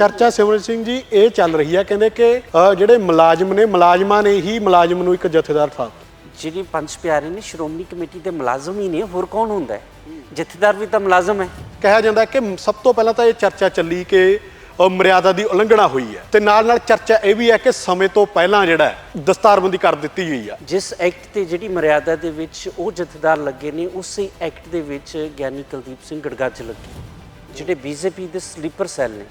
ਚਰਚਾ ਸਿਮਰਨ ਸਿੰਘ ਜੀ ਇਹ ਚੱਲ ਰਹੀ ਹੈ ਕਹਿੰਦੇ ਕਿ ਅ, ਜਿਹੜੇ ਮੁਲਾਜ਼ਮ ਨੇ ਮੁਲਾਜ਼ਮਾਂ ਨੇ ਹੀ ਮੁਲਾਜ਼ਮ ਨੂੰ ਇੱਕ ਜਥੇਦਾਰ ਠਾ ਜਿਹੜੀ ਪੰਜ ਪਿਆਰੇ ਨੇ ਸ਼੍ਰੋਮਣੀ ਕਮੇਟੀ ਦੇ ਮੁਲਾਜ਼ਮ ਹੀ ਨੇ ਹੋਰ ਕੌਣ ਹੁੰਦਾ ਹੈ? ਜਥੇਦਾਰ ਵੀ ਤਾਂ ਮੁਲਾਜ਼ਮ ਹੈ। ਕਿਹਾ ਜਾਂਦਾ ਹੈ ਕਿ ਸਭ ਤੋਂ ਪਹਿਲਾਂ ਤਾਂ ਇਹ ਚਰਚਾ ਚੱਲੀ ਕਿ ਅ, ਮਰਿਆਦਾ ਦੀ ਉਲੰਘਣਾ ਹੋਈ ਹੈ। ਤੇ ਨਾਲ ਨਾਲ ਚਰਚਾ ਇਹ ਵੀ ਹੈ ਕਿ ਸਮੇਂ ਤੋਂ ਪਹਿਲਾਂ ਜਿਹੜਾ ਹੈ, ਦਸਤਾਰਬੰਦੀ ਕਰ ਦਿੱਤੀ ਗਈ ਹੈ ਜਿਸ ਐਕਟ ਤੇ ਜਿਹੜੀ ਮਰਿਆਦਾ ਦੇ ਵਿੱਚ ਉਹ ਜਥੇਦਾਰ ਲੱਗੇ ਨੇ ਉਸੇ ਐਕਟ ਦੇ ਵਿੱਚ ਗਿਆਨੀ ਕੁਲਦੀਪ ਸਿੰਘ ਗੜਗੱਜ ਲੱਗੇ। ਜਿਹੜੇ ਬੀਜੇਪੀ ਦੇ ਸਲੀਪਰ ਸੈੱਲ ਨੇ।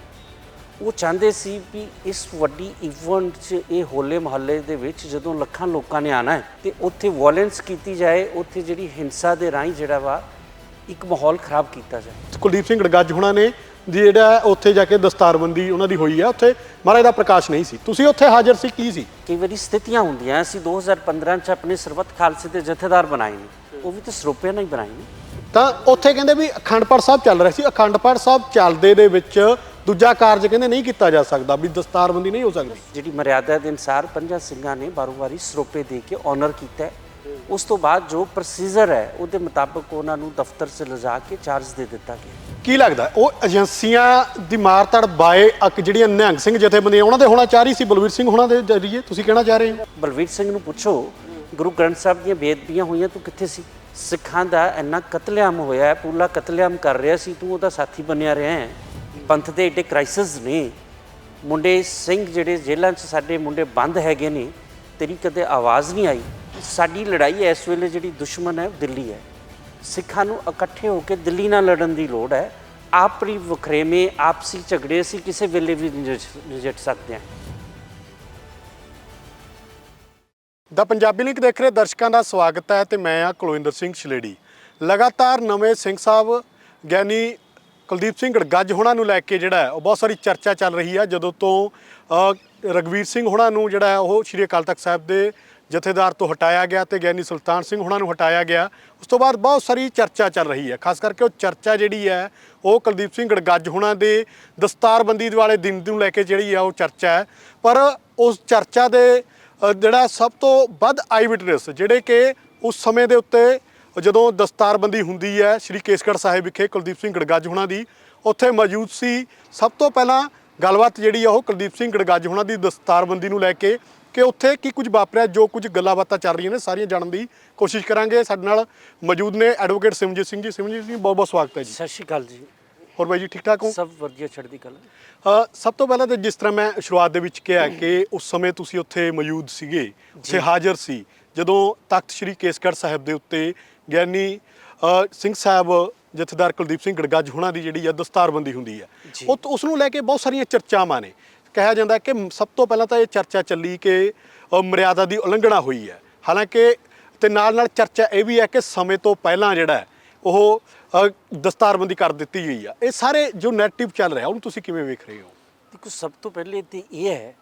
ਉਹ ਚਾਹੁੰਦੇ ਸੀ ਵੀ ਇਸ ਵੱਡੀ ਇਵੈਂਟ 'ਚ ਇਹ ਹੋਲੇ ਮਹੱਲੇ ਦੇ ਵਿੱਚ ਜਦੋਂ ਲੱਖਾਂ ਲੋਕਾਂ ਨੇ ਆਣਾ ਹੈ ਤੇ ਉੱਥੇ ਵਾਇਲੈਂਸ ਕੀਤੀ ਜਾਏ ਉੱਥੇ ਜਿਹੜੀ ਹਿੰਸਾ ਦੇ ਰਾਹੀਂ ਜਿਹੜਾ ਵਾ ਇੱਕ ਮਾਹੌਲ ਖਰਾਬ ਕੀਤਾ ਜਾਏ। ਕੁਲਦੀਪ ਸਿੰਘ ਗੜਗੱਜ ਹੁਣਾਂ ਨੇ ਜਿਹੜਾ ਉੱਥੇ ਜਾ ਕੇ ਦਸਤਾਰਬੰਦੀ ਉਹਨਾਂ ਦੀ ਹੋਈ ਹੈ ਉੱਥੇ ਮਹਾਰਾਜ ਦਾ ਪ੍ਰਕਾਸ਼ ਨਹੀਂ ਸੀ। ਤੁਸੀਂ ਉੱਥੇ ਹਾਜ਼ਰ ਸੀ ਕੀ ਸੀ? ਕਈ ਵਾਰੀ ਸਥਿਤੀਆਂ ਹੁੰਦੀਆਂ ਅਸੀਂ 2015 ਚ ਆਪਣੇ ਸਰਬੱਤ ਖਾਲਸੇ ਦੇ ਜਥੇਦਾਰ ਬਣਾਏ ਨੇ। ਉਹ ਵੀ ਤਾਂ ਸਰੋਪਿਆਂ ਨਾਲ ਹੀ ਬਣਾਏ ਨੇ। ਤਾਂ ਉੱਥੇ ਕਹਿੰਦੇ ਵੀ ਅਖੰਡ ਪਾਠ ਸਾਹਿਬ ਚੱਲ ਰਿਹਾ ਸੀ। ਅਖੰਡ ਪਾਠ ਸਾਹਿਬ ਚੱਲਦੇ ਦੇ ਵਿੱਚ ਦੂਜਾ ਕਾਰਜ ਕਹਿੰਦੇ ਨਹੀਂ ਕੀਤਾ ਜਾ ਸਕਦਾ ਵੀ ਦਸਤਾਰਬੰਦੀ ਨਹੀਂ ਹੋ ਸਕਦੀ। ਜਿਹੜੀ ਮਰਿਆਦਾ ਦੇ ਅਨਸਾਰ ਪੰਜਾਂ ਸਿੰਘਾਂ ਨੇ ਬਾਰੋ ਬਾਰੀ ਸਰੋਪੇ ਦੇ ਕੇ ਆਨਰ ਕੀਤਾ। ਉਸ ਤੋਂ ਬਾਅਦ ਜੋ ਪ੍ਰੋਸੀਜਰ ਹੈ ਉਹਦੇ ਮੁਤਾਬਕ ਉਹਨਾਂ ਨੂੰ ਦਫ਼ਤਰ 'ਚ ਲਿਜਾ ਕੇ ਚਾਰਜ ਦੇ ਦਿੱਤਾ ਗਿਆ ਕੀ ਲੱਗਦਾ ਉਹ ਏਜੰਸੀਆਂ ਦੀ ਮਾਰਤੜ ਬਾਏ ਅਕ ਜਿਹੜੀਆਂ ਨਿਹੰਗ ਸਿੰਘ ਜਥੇਬੰਦੀਆਂ ਉਹਨਾਂ ਦੇ ਹੋਣਾ ਚਾਹ ਰਹੀ ਸੀ? ਬਲਵੀਰ ਸਿੰਘ ਹੋਣਾ ਦੇ ਜਰੀਏ ਤੁਸੀਂ ਕਹਿਣਾ ਚਾਹ ਰਹੇ ਹੋ? ਬਲਵੀਰ ਸਿੰਘ ਨੂੰ ਪੁੱਛੋ ਗੁਰੂ ਗ੍ਰੰਥ ਸਾਹਿਬ ਦੀਆਂ ਬੇਦਬੀਆਂ ਹੋਈਆਂ ਤੂੰ ਕਿੱਥੇ ਸੀ? ਸਿੱਖਾਂ ਦਾ ਇੰਨਾ ਕਤਲੇਆਮ ਹੋਇਆ ਪੂਲਾ ਕਤਲੇਆਮ ਕਰ ਰਿਹਾ ਸੀ ਤੂੰ ਉਹਦਾ ਸਾਥੀ ਬਣਿਆ ਰਿਹਾ ਹੈ। ਪੰਥ ਦੇ ਏਡੇ ਕ੍ਰਾਈਸਿਸ ਨੇ। ਮੁੰਡੇ ਸਿੰਘ ਜਿਹੜੇ ਜੇਲ੍ਹਾਂ 'ਚ ਸਾਡੇ ਮੁੰਡੇ ਬੰਦ ਹੈਗੇ ਨੇ, ਤੇਰੀ ਕਦੇ ਆਵਾਜ਼ ਨਹੀਂ ਆਈ। ਸਾਡੀ ਲੜਾਈ ਇਸ ਵੇਲੇ ਜਿਹੜੀ ਦੁਸ਼ਮਣ ਹੈ, ਉਹ ਦਿੱਲੀ ਹੈ। ਸਿੱਖਾਂ ਨੂੰ ਇਕੱਠੇ ਹੋ ਕੇ ਦਿੱਲੀ ਨਾਲ ਲੜਨ ਦੀ ਲੋੜ ਹੈ। ਆਪਰੀ ਵਖਰੇਵੇਂ ਆਪਸੀ ਝਗੜੇ ਅਸੀਂ ਕਿਸੇ ਵੇਲੇ ਵੀ ਨਜਿੱਠ- ਨਜਿੱਠ ਸਕਦੇ ਹਾਂ। ਦਾ ਪੰਜਾਬੀ ਲਿੰਕ ਦੇਖ ਰਹੇ ਦਰਸ਼ਕਾਂ ਦਾ ਸਵਾਗਤ ਹੈ ਤੇ ਮੈਂ ਆ ਕੁਲਵਿੰਦਰ ਸਿੰਘ ਛਲੇੜੀ। ਲਗਾਤਾਰ ਨਵੇਂ ਸਿੰਘ ਸਾਹਿਬ, ਗਿਆਨੀ ਕੁਲਦੀਪ ਸਿੰਘ ਗੜਗੱਜ ਹੋਣਾ ਨੂੰ ਲੈ ਕੇ ਜਿਹੜਾ ਉਹ ਬਹੁਤ ਸਾਰੀ ਚਰਚਾ ਚੱਲ ਰਹੀ ਹੈ ਜਦੋਂ ਤੋਂ ਅ, ਰਗਵੀਰ ਸਿੰਘ ਹੋਣਾ ਨੂੰ ਜਿਹੜਾ ਉਹ ਸ਼੍ਰੀ ਅਕਾਲ ਤਖਤ ਸਾਹਿਬ ਦੇ ਜਥੇਦਾਰ ਤੋਂ ਹਟਾਇਆ ਗਿਆ ਤੇ ਗਿਆਨੀ ਸੁਲਤਾਨ ਸਿੰਘ ਹੋਣਾ ਨੂੰ ਹਟਾਇਆ ਗਿਆ। ਉਸ ਤੋਂ ਬਾਅਦ ਬਹੁਤ ਸਾਰੀ ਚਰਚਾ ਚੱਲ ਰਹੀ ਹੈ ਖਾਸ ਕਰਕੇ ਉਹ ਚਰਚਾ ਜਿਹੜੀ ਹੈ ਉਹ ਕੁਲਦੀਪ ਸਿੰਘ ਗੜਗੱਜ ਹੋਣਾ ਦੇ ਦਸਤਾਰਬੰਦੀ ਵਾਲੇ ਦਿਨ ਨੂੰ ਲੈ ਕੇ ਜਿਹੜੀ ਹੈ ਉਹ ਚਰਚਾ ਹੈ। ਪਰ ਉਸ ਚਰਚਾ ਦੇ ਜਿਹੜਾ ਸਭ ਤੋਂ ਵੱਧ ਆਈ ਵਿਟਨੈਸ ਜਿਹੜੇ ਕਿ ਉਸ ਸਮੇਂ ਦੇ ਉੱਤੇ ਜਦੋਂ ਦਸਤਾਰਬੰਦੀ ਹੁੰਦੀ ਹੈ ਸ਼੍ਰੀ ਕੇਸਗੜ੍ਹ ਸਾਹਿਬ ਵਿਖੇ ਕੁਲਦੀਪ ਸਿੰਘ ਗੜਗੱਜ ਹੋਣਾ ਦੀ ਉੱਥੇ ਮੌਜੂਦ ਸੀ ਸਭ ਤੋਂ ਪਹਿਲਾਂ ਗੱਲਬਾਤ ਜਿਹੜੀ ਆ ਉਹ ਕੁਲਦੀਪ ਸਿੰਘ ਗੜਗੱਜ ਹੋਣਾ ਦੀ ਦਸਤਾਰਬੰਦੀ ਨੂੰ ਲੈ ਕੇ ਕਿ ਉੱਥੇ ਕੀ ਕੁਝ ਵਾਪਰਿਆ ਜੋ ਕੁਝ ਗੱਲਾਂ ਬਾਤਾਂ ਚੱਲ ਰਹੀਆਂ ਨੇ ਸਾਰੀਆਂ ਜਾਣਨ ਦੀ ਕੋਸ਼ਿਸ਼ ਕਰਾਂਗੇ। ਸਾਡੇ ਨਾਲ ਮੌਜੂਦ ਨੇ ਐਡਵੋਕੇਟ ਸਿਮਰਜੀਤ ਸਿੰਘ ਜੀ। ਸਿਮਰਜੀਤ ਸਿੰਘ ਬਹੁਤ ਬਹੁਤ ਸਵਾਗਤ ਹੈ ਜੀ। ਸਤਿ ਸ਼੍ਰੀ ਅਕਾਲ ਜੀ। ਹੋਰ ਬਾਈ ਜੀ ਠੀਕ ਠਾਕ ਹੋ? ਸਭ ਵਧੀਆ ਕਲਾ। ਅ, ਸਭ ਤੋਂ ਪਹਿਲਾਂ ਤੇ ਜਿਸ ਤਰ੍ਹਾਂ ਮੈਂ ਸ਼ੁਰੂਆਤ ਦੇ ਵਿੱਚ ਕਿਹਾ ਕਿ ਉਸ ਸਮੇਂ ਤੁਸੀਂ ਉੱਥੇ ਮੌਜੂਦ ਸੀਗੇ ਉੱਥੇ ਹਾਜ਼ਰ ਸੀ ਜਦੋਂ ਤਖਤ ਸ੍ਰੀ ਕੇਸਗੜ੍ਹ ਸਾਹਿਬ ਦੇ ਉੱਤੇ ਗਿਆਨੀ ਸਿੰਘ ਸਾਹਿਬ ਜਥੇਦਾਰ ਕੁਲਦੀਪ ਸਿੰਘ ਗੜਗੱਜ ਹੋਣਾ ਦੀ ਜਿਹੜੀ ਆ ਦਸਤਾਰਬੰਦੀ ਹੁੰਦੀ ਹੈ। ਉਹ ਉਸ ਨੂੰ ਲੈ ਕੇ ਬਹੁਤ ਸਾਰੀਆਂ ਚਰਚਾਵਾਂ ਨੇ। ਕਿਹਾ ਜਾਂਦਾ ਕਿ ਸਭ ਤੋਂ ਪਹਿਲਾਂ ਤਾਂ ਇਹ ਚਰਚਾ ਚੱਲੀ ਕਿ ਮਰਿਆਦਾ ਦੀ ਉਲੰਘਣਾ ਹੋਈ ਹੈ ਹਾਲਾਂਕਿ ਤੇ ਨਾਲ ਨਾਲ ਚਰਚਾ ਇਹ ਵੀ ਹੈ ਕਿ ਸਮੇਂ ਤੋਂ ਪਹਿਲਾਂ ਜਿਹੜਾ ਉਹ ਦਸਤਾਰਬੰਦੀ ਕਰ ਦਿੱਤੀ ਗਈ ਆ। ਇਹ ਸਾਰੇ ਜੋ ਨੈਰੇਟਿਵ ਚੱਲ ਰਿਹਾ ਉਹਨੂੰ ਤੁਸੀਂ ਕਿਵੇਂ ਵੇਖ ਰਹੇ ਹੋ? ਦੇਖੋ ਸਭ ਤੋਂ ਪਹਿਲੇ ਤੇ ਇਹ ਹੈ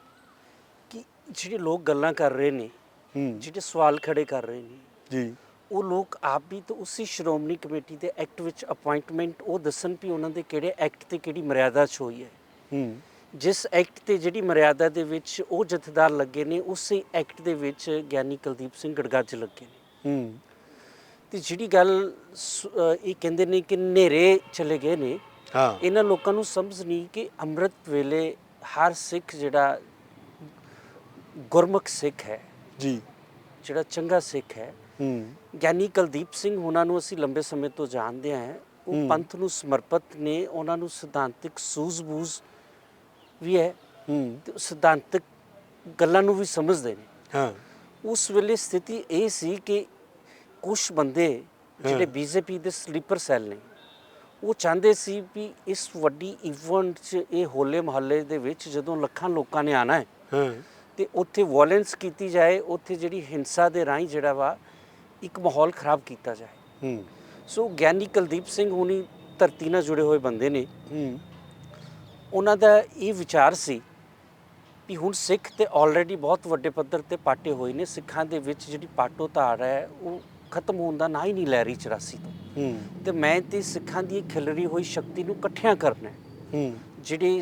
ਕਿ ਜਿਹੜੇ ਲੋਕ ਗੱਲਾਂ ਕਰ ਰਹੇ ਨੇ ਜਿਹੜੇ ਸਵਾਲ ਖੜੇ ਕਰ ਰਹੇ ਨੇ ਜੀ। ਉਹ ਲੋਕ ਆਪ ਵੀ ਤਾਂ ਉਸੇ ਸ਼੍ਰੋਮਣੀ ਕਮੇਟੀ ਦੇ ਐਕਟ ਵਿੱਚ ਅਪਾਇੰਟਮੈਂਟ ਉਹ ਦੱਸਣ ਵੀ ਉਹਨਾਂ ਦੇ ਕਿਹੜੇ ਐਕਟ ਤੇ ਕਿਹੜੀ ਮਰਿਆਦਾ 'ਚ ਹੋਈ ਹੈ। ਹੂੰ। ਜਿਸ ਐਕਟ ਤੇ ਜਿਹੜੀ ਮਰਿਆਦਾ ਦੇ ਵਿੱਚ ਉਹ ਜਥੇਦਾਰ ਲੱਗੇ ਨੇ ਉਸੇ ਐਕਟ ਦੇ ਵਿੱਚ ਗਿਆਨੀ ਕੁਲਦੀਪ ਸਿੰਘ ਗੜਗੱਜ ਲੱਗੇ ਨੇ। ਹੂੰ। ਤੇ ਜਿਹੜੀ ਗੱਲ ਇਹ ਕਹਿੰਦੇ ਨੇ ਕਿ ਨੇਰੇ ਚਲੇ ਗਏ ਨੇ ਹਾਂ। ਇਹਨਾਂ ਲੋਕਾਂ ਨੂੰ ਸਮਝ ਨਹੀਂ ਕਿ ਅੰਮ੍ਰਿਤ ਵੇਲੇ ਹਰ ਸਿੱਖ ਜਿਹੜਾ ਗੁਰਮੁਖ ਸਿੱਖ ਹੈ ਜੀ। ਜਿਹੜਾ ਚੰਗਾ ਸਿੱਖ ਹੂੰ ਗਿਆਨੀ ਕੁਲਦੀਪ ਸਿੰਘ ਉਹਨਾਂ ਨੂੰ ਅਸੀਂ ਲੰਬੇ ਸਮੇਂ ਤੋਂ ਜਾਣਦੇ ਹਾਂ। ਉਹ। ਪੰਥ ਨੂੰ ਸਮਰਪਿਤ ਨੇ ਉਹਨਾਂ ਨੂੰ ਸਿਧਾਂਤਿਕ ਸੂਝ-ਬੂਝ ਵੀ ਹੈ ਸਿਧਾਂਤਿਕ ਗੱਲਾਂ ਨੂੰ ਵੀ ਸਮਝਦੇ ਨੇ। ਹਾਂ। ਉਸ ਵੇਲੇ ਸਥਿਤੀ ਇਹ ਸੀ ਕਿ ਕੁਝ ਬੰਦੇ ਜਿਹੜੇ। ਬੀਜੇਪੀ ਦੇ ਸਲੀਪਰ ਸੈੱਲ ਨੇ ਉਹ ਚਾਹੁੰਦੇ ਸੀ ਵੀ ਇਸ ਵੱਡੀ ਇਵੈਂਟ 'ਚ ਇਹ ਹੋਲੇ ਮਹੱਲੇ ਦੇ ਵਿੱਚ ਜਦੋਂ ਲੱਖਾਂ ਲੋਕਾਂ ਨੇ ਆਣਾ ਹੈ ਹਾਂ। ਤੇ ਉੱਥੇ ਵਾਇਲੈਂਸ ਕੀਤੀ ਜਾਏ ਉੱਥੇ ਜਿਹੜੀ ਹਿੰਸਾ ਦੇ ਰਾਹੀਂ ਜਿਹੜਾ ਵਾ ਇੱਕ ਮਾਹੌਲ ਖਰਾਬ ਕੀਤਾ ਜਾਏ। ਹੂੰ। ਸੋ ਗਿਆਨੀ ਕੁਲਦੀਪ ਸਿੰਘ ਹੁਣੀ ਧਰਤੀ ਨਾਲ ਜੁੜੇ ਹੋਏ ਬੰਦੇ ਨੇ। ਹੂੰ। ਉਹਨਾਂ ਦਾ ਇਹ ਵਿਚਾਰ ਸੀ ਵੀ ਹੁਣ ਸਿੱਖ ਤੇ ਆਲਰੇਡੀ ਬਹੁਤ ਵੱਡੇ ਪੱਧਰ ਤੇ ਪਾਟੇ ਹੋਏ ਨੇ। ਸਿੱਖਾਂ ਦੇ ਵਿੱਚ ਜਿਹੜੀ ਪਾਟੋ ਧਾਰ ਹੈ ਉਹ ਖਤਮ ਹੋਣ ਦਾ ਨਾਂ ਹੀ ਨਹੀਂ ਲੈ ਰਹੀ 84 ਤੋਂ। ਹੂੰ। ਤੇ ਮੈਂ ਤੇ ਸਿੱਖਾਂ ਦੀ ਖਿਲਰੀ ਹੋਈ ਸ਼ਕਤੀ ਨੂੰ ਇਕੱਠਿਆਂ ਕਰਨਾ ਹੈ। ਹੂੰ। ਜਿਹੜੇ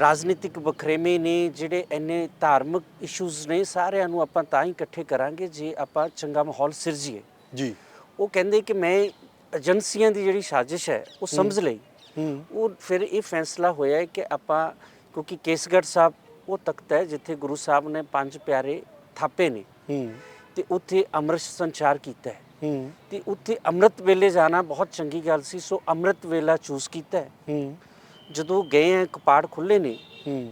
ਰਾਜਨੀਤਿਕ ਵਖਰੇਵੇਂ ਨੇ ਜਿਹੜੇ ਇੰਨੇ ਧਾਰਮਿਕ ਇਸ਼ੂਜ਼ ਨੇ ਸਾਰਿਆਂ ਨੂੰ ਆਪਾਂ ਤਾਂ ਹੀ ਇਕੱਠੇ ਕਰਾਂਗੇ ਜੇ ਆਪਾਂ ਚੰਗਾ ਮਾਹੌਲ ਸਿਰਜੀਏ। ਜੀ। ਉਹ ਕਹਿੰਦੇ ਕਿ ਮੈਂ ਏਜੰਸੀਆਂ ਦੀ ਜਿਹੜੀ ਸਾਜ਼ਿਸ਼ ਹੈ ਉਹ ਸਮਝ ਲਈ। ਹੂੰ। ਉਹ ਫਿਰ ਇਹ ਫੈਸਲਾ ਹੋਇਆ ਕਿ ਆਪਾਂ ਕਿਉਂਕਿ ਕੇਸਗੜ੍ਹ ਸਾਹਿਬ ਉਹ ਤਖਤ ਹੈ ਜਿੱਥੇ ਗੁਰੂ ਸਾਹਿਬ ਨੇ ਪੰਜ ਪਿਆਰੇ ਥਾਪੇ ਨੇ। ਹੂੰ। ਤੇ ਉੱਥੇ ਅੰਮ੍ਰਿਤ ਸੰਚਾਰ ਕੀਤਾ ਹੈ। ਹੂੰ। ਤੇ ਉੱਥੇ ਅੰਮ੍ਰਿਤ ਵੇਲੇ ਜਾਣਾ ਬਹੁਤ ਚੰਗੀ ਗੱਲ ਸੀ ਸੋ ਅੰਮ੍ਰਿਤ ਵੇਲਾ ਚੂਜ਼ ਕੀਤਾ ਹੈ। ਹੂੰ। ਜਦੋਂ ਗਏ ਆ ਕਪਾੜ ਖੁੱਲੇ ਨੇ